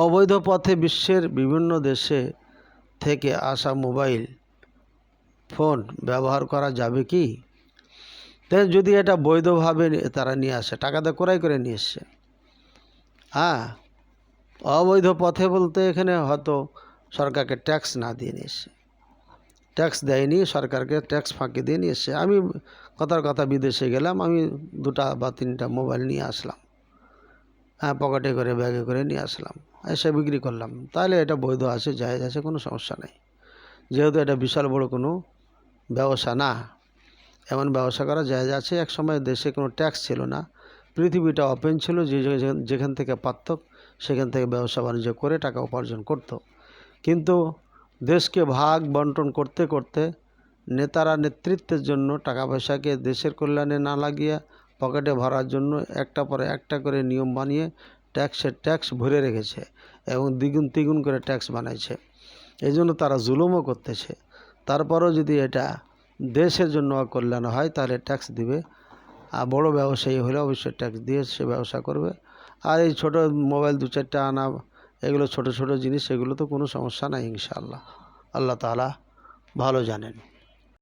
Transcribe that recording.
অবৈধ পথে বিশ্বের বিভিন্ন দেশে থেকে আসা মোবাইল ফোন ব্যবহার করা যাবে কি? তাই যদি এটা বৈধভাবে তারা নিয়ে আসে টাকাতে ক্রয় করে নিয়ে এসছে। হ্যাঁ অবৈধ পথে বলতে এখানে হয়তো সরকারকে ট্যাক্স না দিয়ে নিয়ে এসছে। ট্যাক্স দেয়নি, সরকারকে ট্যাক্স ফাঁকি দিয়ে নিয়ে এসছে। আমি কথার কথা বিদেশে গেলাম, আমি দুটা বা তিনটা মোবাইল নিয়ে আসলাম। হ্যাঁ পকেটে করে, ব্যাগে করে নিয়ে আসলাম। এসে বিক্রি করলাম। তাহলে এটা বৈধ আছে, জায়েজ আছে, কোনো সমস্যা নেই। যেহেতু এটা বিশাল বড় কোনো ব্যবসা না, এমন ব্যবসা করা জায়েজ আছে। এক সময় দেশে কোনো ট্যাক্স ছিল না, পৃথিবীটা ওপেন ছিল যে- যেখান থেকে পারত সেখান থেকে ব্যবসা বাণিজ্য করে টাকা উপার্জন করত। কিন্তু দেশকে ভাগ বন্টন করতে করতে নেতারা নেতৃত্বের জন্য টাকা পয়সাকে দেশের কল্যাণে না লাগিয়ে পকেটে ভরার জন্য একটা পরে একটা করে নিয়ম বানিয়ে ট্যাক্সের ট্যাক্স ভরে রেখেছে এবং দ্বিগুণ তিগুণ করে ট্যাক্স বানাইছে। এই জন্য তারা জুলুমও করতেছে। তারপরও যদি এটা দেশের জন্য কল্যাণ হয়, তাহলে ট্যাক্স দিবে। আর বড় ব্যবসায়ী হলে অবশ্যই ট্যাক্স দিয়ে সে ব্যবসা করবে। আর এই ছোটো মোবাইল দু চারটা আনা, এগুলো ছোট ছোট জিনিস, এগুলো তো কোনো সমস্যা নাই ইনশাআল্লাহ। আল্লাহ তাআলা ভালো জানেন।